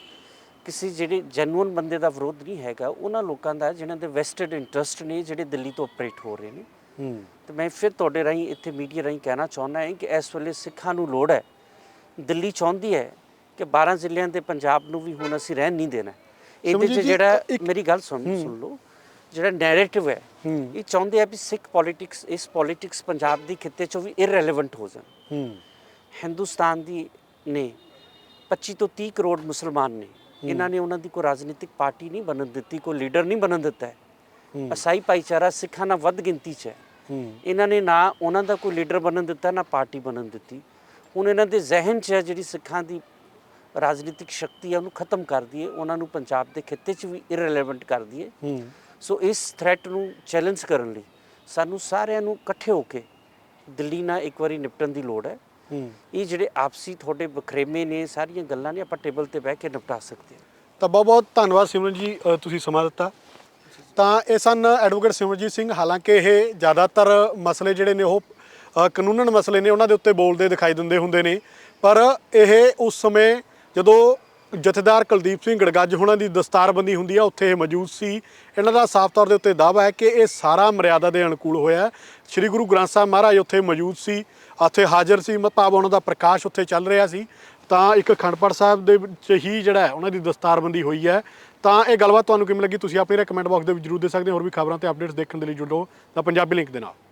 ਕਿਸੇ ਜਿਹੜੇ ਜੈਨੂਅਨ ਬੰਦੇ ਦਾ ਵਿਰੋਧ ਨਹੀਂ ਹੈਗਾ ਉਹਨਾਂ ਲੋਕਾਂ ਦਾ ਜਿਨ੍ਹਾਂ ਦੇ ਵੈਸਟਡ ਇੰਟਰਸਟ ਨੇ ਜਿਹੜੇ ਦਿੱਲੀ ਤੋਂ ਆਪਰੇਟ ਹੋ ਰਹੇ ਨੇ। ਹੂੰ। ਤੇ ਮੈਂ ਫਿਰ ਤੁਹਾਡੇ ਰਾਹੀਂ ਇੱਥੇ ਮੀਡੀਆ ਰਾਹੀਂ ਕਹਿਣਾ ਚਾਹੁੰਦਾ ਹਾਂ ਕਿ ਇਸ ਵੇਲੇ ਸਿੱਖਾਂ ਨੂੰ ਲੋੜ ਹੈ ਦਿੱਲੀ ਚਾਹੁੰਦੀ ਹੈ ਕਿ 12 ਜ਼ਿਲ੍ਹਿਆਂ ਦੇ ਪੰਜਾਬ ਨੂੰ ਵੀ ਹੁਣ ਅਸੀਂ ਰਹਿਣ ਨਹੀਂ ਦੇਣਾ। ਇਹਦੇ 'ਚ ਜਿਹੜਾ ਮੇਰੀ ਗੱਲ ਸੁਣ ਸੁਣ ਲਓ ਜਿਹੜਾ ਨੈਰੇਟਿਵ ਹੈ। ਇਹ ਚਾਹੁੰਦੇ ਆ ਵੀ ਸਿੱਖ ਪੋਲਿਟਿਕਸ ਇਸ ਪੋਲਿਟਿਕਸ ਪੰਜਾਬ ਦੀ ਖਿੱਤੇ 'ਚੋਂ ਵੀ ਇਰਰੈਲੇਵੈਂਟ ਹੋ ਜਾਣ। ਹਿੰਦੁਸਤਾਨ ਦੀ ਨੇ 25 ਤੋਂ 30 ਕਰੋੜ ਮੁਸਲਮਾਨ ਨੇ। ਇਹਨਾਂ ਨੇ ਉਹਨਾਂ ਦੀ ਕੋਈ ਰਾਜਨੀਤਿਕ ਪਾਰਟੀ ਨਹੀਂ ਬਣਨ ਦਿੱਤੀ ਕੋਈ ਲੀਡਰ ਨਹੀਂ ਬਣਨ ਦਿੱਤਾ ਹੈ। ਅਸਾਈ ਭਾਈਚਾਰਾ ਸਿੱਖਾਂ ਨਾਲ ਵੱਧ ਗਿਣਤੀ 'ਚ ਹੂੰ। ਇਹਨਾਂ ਨੇ ਨਾ ਉਹਨਾਂ ਦਾ ਕੋਈ ਲੀਡਰ ਬਣਨ ਦਿੱਤਾ ਨਾ ਪਾਰਟੀ ਬਣਨ ਦਿੱਤੀ। ਹੁਣ ਇਹਨਾਂ ਦੇ ਜ਼ਿਹਨ 'ਚ ਹੈ ਜਿਹੜੀ ਸਿੱਖਾਂ ਦੀ ਰਾਜਨੀਤਿਕ ਸ਼ਕਤੀ ਹੈ ਉਹਨੂੰ ਖਤਮ ਕਰ ਦਈਏ ਉਹਨਾਂ ਨੂੰ ਪੰਜਾਬ ਦੇ ਖਿੱਤੇ 'ਚ ਵੀ ਇਰਰੈਲੇਵੈਂਟ ਕਰ ਦਈਏ। ਹੂੰ। ਸੋ ਇਸ ਥ੍ਰੈਟ ਨੂੰ ਚੈਲੰਜ ਕਰਨ ਲਈ ਸਾਨੂੰ ਸਾਰਿਆਂ ਨੂੰ ਇਕੱਠੇ ਹੋ ਕੇ ਦਿੱਲੀ ਨਾਲ ਇੱਕ ਵਾਰੀ ਨਿਪਟਣ ਦੀ ਲੋੜ ਹੈ। ਇਹ ਜਿਹੜੇ ਆਪਸੀ ਤੁਹਾਡੇ ਬਖਰੇਵੇਂ ਨੇ ਸਾਰੀਆਂ ਗੱਲਾਂ ਨੇ ਆਪਾਂ ਟੇਬਲ ਤੇ ਬਹਿ ਕੇ ਨਿਪਟਾ ਸਕਦੇ ਹਾਂ। ਤਾਂ ਬਹੁਤ ਬਹੁਤ ਧੰਨਵਾਦ ਸਿਮਰਨ ਜੀ ਤੁਸੀਂ ਸਮਾਂ ਦਿੱਤਾ। ਤਾਂ ਇਹ ਸਨ ਐਡਵੋਕੇਟ ਸਿਮਰਜੀਤ ਸਿੰਘ ਹਾਲਾਂਕਿ ਇਹ ਜ਼ਿਆਦਾਤਰ ਮਸਲੇ ਜਿਹੜੇ ਨੇ ਉਹ ਕਾਨੂੰਨਨ ਮਸਲੇ ਨੇ ਉਹਨਾਂ ਦੇ ਉੱਤੇ ਬੋਲਦੇ ਦਿਖਾਈ ਦਿੰਦੇ ਹੁੰਦੇ ਨੇ। ਪਰ ਇਹ ਉਸ ਸਮੇਂ ਜਦੋਂ ਜਥੇਦਾਰ ਕੁਲਦੀਪ ਸਿੰਘ ਗੜਗੱਜ ਉਹਨਾਂ ਦੀ ਦਸਤਾਰਬੰਦੀ ਹੁੰਦੀ ਆ, ਉੱਥੇ ਇਹ ਮੌਜੂਦ ਸੀ। ਇਹਨਾਂ ਦਾ ਸਾਫ਼ ਤੌਰ ਦੇ ਉੱਤੇ ਦਾਅਵਾ ਹੈ ਕਿ ਇਹ ਸਾਰਾ ਮਰਿਆਦਾ ਦੇ ਅਨੁਕੂਲ ਹੋਇਆ ਸ੍ਰੀ ਗੁਰੂ ਗ੍ਰੰਥ ਸਾਹਿਬ ਮਹਾਰਾਜ ਉੱਥੇ ਮੌਜੂਦ ਸੀ, ਉੱਥੇ ਹਾਜ਼ਰ ਸੀ, ਮ- ਭਾਵ ਉਹਨਾਂ ਦਾ ਪ੍ਰਕਾਸ਼ ਉੱਥੇ ਚੱਲ ਰਿਹਾ ਸੀ। ਤਾਂ ਇੱਕ ਖੰਡਪੜ ਸਾਹਿਬ ਦੇ ਵਿੱਚ ਹੀ ਜਿਹੜਾ ਹੈ, ਉਹਨਾਂ ਦੀ ਦਸਤਾਰਬੰਦੀ ਹੋਈ ਹੈ। ਤਾਂ ਇਹ ਗੱਲਬਾਤ ਤੁਹਾਨੂੰ ਕਿਵੇਂ ਲੱਗੀ? ਤੁਸੀਂ ਆਪਣੀ ਕਮੈਂਟ ਬਾਕਸ ਦੇ ਵਿੱਚ ਜਰੂਰ ਦੇ ਸਕਦੇ ਹੋ, ਹੋਰ ਵੀ ਖਬਰਾਂ ਤੇ ਅਪਡੇਟਸ ਦੇਖਣ ਦੇ ਲਈ ਜੁੜੋ ਦਾ ਪੰਜਾਬੀ ਲਿੰਕ ਦੇ ਨਾਲ।